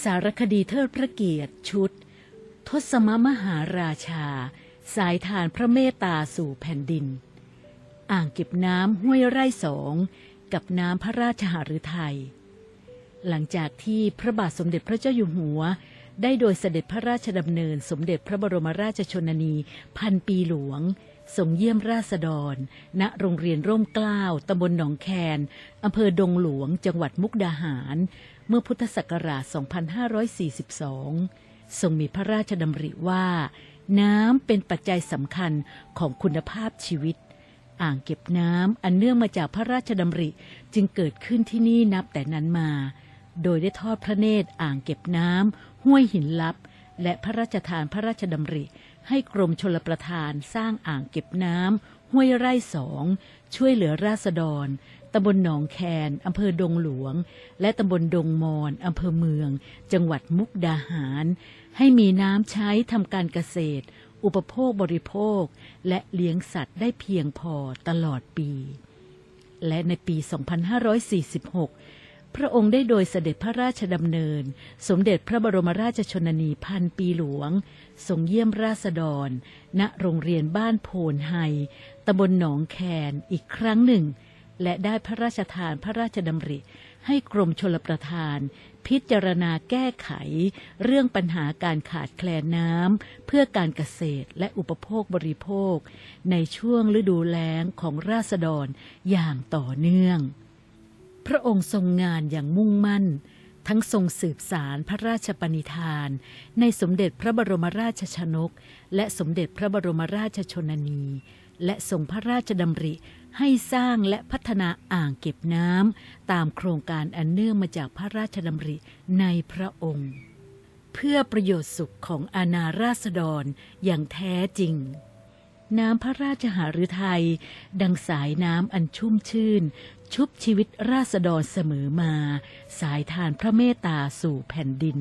สารคดีเทิดพระเกียรติชุด ทศมมหาราชา สายทานพระเมตตาสู่แผ่นดิน อ่างเก็บน้ำห้วยไร่สองกับน้ำพระราชหฤทัยหลังจากที่พระบาทสมเด็จพระเจ้าอยู่หัว ได้โดยเสด็จพระราชดำเนินสมเด็จพระบรมราชชนนีพันปีหลวง ส่งเยี่ยมราษฎร ณ โรงเรียนร่มเกล้าตำบลหนองแคน อำเภอดงหลวง จังหวัดมุกดาหาร เมื่อพุทธศักราช 2542 ทรงมีพระราชดำริว่า น้ำเป็นปัจจัยสำคัญของคุณภาพชีวิต อ่างเก็บน้ำอันเนื่องมาจากพระราชดำริจึงเกิดขึ้นที่นี่นับแต่นั้นมา โดยได้ทอดพระเนตรอ่างเก็บน้ำห้วยหินลับ และพระราชทานพระราชดำริ ให้กรมชลประทานสร้างอ่างเก็บน้ำห้วยไร่สองช่วยเหลือราษฎรตำบลหนองแคนอำเภอดงหลวง และตำบลดงมอนอำเภอเมือง จังหวัดมุกดาหาร ให้มีน้ำใช้ทำการเกษตร อุปโภคบริโภค และเลี้ยงสัตว์ได้เพียงพอตลอดปี และในปี 2546 พระองค์ได้โดยเสด็จพระราชดำเนิน สมเด็จพระบรมราชชนนีพันปีหลวงทรงเยี่ยมราษฎร ณโรงเรียนบ้านโพนไฮตำบลหนองแคนอีกครั้งหนึ่ง และได้พระราชทานพระราชดำริ ให้กรมชลประทาน พิจารณาแก้ไข เรื่องปัญหาการขาดแคลนน้ำเพื่อการเกษตรและอุปโภคบริโภค ในช่วงฤดูแล้งของราษฎรอย่างต่อเนื่อง พระองค์ทรงงานอย่างมุ่งมั่น ทั้งทรงสืบสารพระราชปณิธาน ในสมเด็จพระบรมราชชนก และสมเด็จพระบรมราชชนนี และทรงพระราชดำริให้สร้างและพัฒนาอ่างเก็บน้ำตามโครงการอันเนื่องมาจากพระราชดำริในพระองค์ เพื่อประโยชน์สุขของอาณาราษฎรอย่างแท้จริงน้ำพระราชหฤทัย ดังสายน้ำอันชุ่มชื่น ชุบชีวิตราษฎรเสมอมา สายทานพระเมตตาสู่แผ่นดิน